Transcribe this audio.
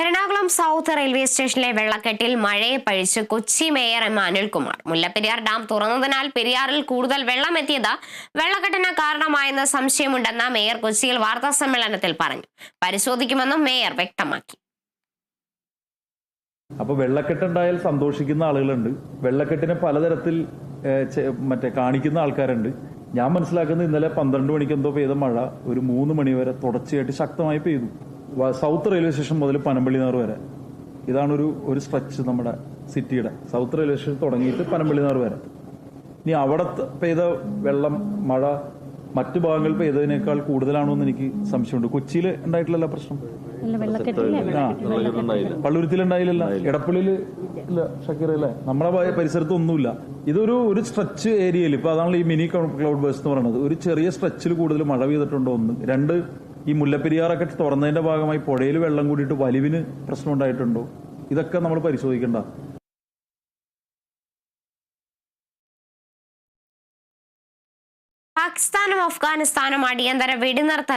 Ernakulam south railway സ്റ്റേഷനിലെ വെള്ളക്കെട്ടിൽ മഴയെ പഴിച്ച് Kochi mayor M Anilkumar Mullaperiyar dam തുറന്നതിനാൽ പെരിയാറിൽ കൂടുതൽ വെള്ളം എത്തിയത് വെള്ളക്കെട്ടിന് കാരണമായെന്ന് സംശയമുണ്ടെന്ന് മേയർ കൊച്ചിയിൽ വാർത്താ സമ്മേളനത്തിൽ പറഞ്ഞു. പരിശോധിക്കുമെന്നും മേയർ വ്യക്തമാക്കി. അപ്പൊ വെള്ളക്കെട്ടുണ്ടായാൽ സന്തോഷിക്കുന്ന ആളുകളുണ്ട്. വെള്ളക്കെട്ടിനെ പലതരത്തിൽ മറ്റേ കാണിക്കുന്ന ആൾക്കാരുണ്ട്. ഞാൻ മനസ്സിലാക്കുന്നത് ഇന്നലെ പന്ത്രണ്ട് മണിക്ക് എന്തോ പെയ്ത മഴ ഒരു മൂന്ന് മണി വരെ തുടർച്ചയായിട്ട് ശക്തമായി പെയ്തു. സൗത്ത് റെയിൽവേ സ്റ്റേഷൻ മുതൽ പനമ്പള്ളി നാറ് വരെ. ഇതാണ് ഒരു ഒരു സ്ട്രെച്ച് നമ്മുടെ സിറ്റിയുടെ. സൗത്ത് റെയിൽവേ സ്റ്റേഷൻ തുടങ്ങിയിട്ട് പനമ്പള്ളി നാറ് വരെ. ഇനി അവിടെ പെയ്ത വെള്ളം മഴ മറ്റു ഭാഗങ്ങളിൽ പെയ്തതിനേക്കാൾ കൂടുതലാണോ എന്ന് എനിക്ക് സംശയമുണ്ട്. കൊച്ചിയിൽ ഉണ്ടായിട്ടില്ലല്ലോ പ്രശ്നം? അല്ല ഉണ്ടായില്ല. എടപ്പള്ളിയിൽ ഇല്ല ഷക്കീർ അല്ലേ? നമ്മളെ പരിസരത്ത് ഒന്നുമില്ല. ഇതൊരു ഒരു സ്ട്രെച്ച് ഏരിയയിൽ ഇപ്പൊ അതാണല്ലോ ഈ മിനി ക്ലൗഡ് ബേഴ്സ് എന്ന് പറയുന്നത്. ഒരു ചെറിയ സ്ട്രെച്ചിൽ കൂടുതൽ മഴ പെയ്തിട്ടുണ്ടോ ഒന്ന് രണ്ട് ഈ മുല്ലപ്പെരിയാറൊക്കെ തുറന്നതിന്റെ ഭാഗമായി പുഴയിൽ വെള്ളം കൂടിയിട്ട് വലിവിന് പ്രശ്നം ഉണ്ടായിട്ടുണ്ടോ ഇതൊക്കെ നമ്മൾ പരിശോധിക്കേണ്ട. പാകിസ്ഥാനും അഫ്ഗാനിസ്ഥാനും അടിയന്തര വെടിനിർത്തൽ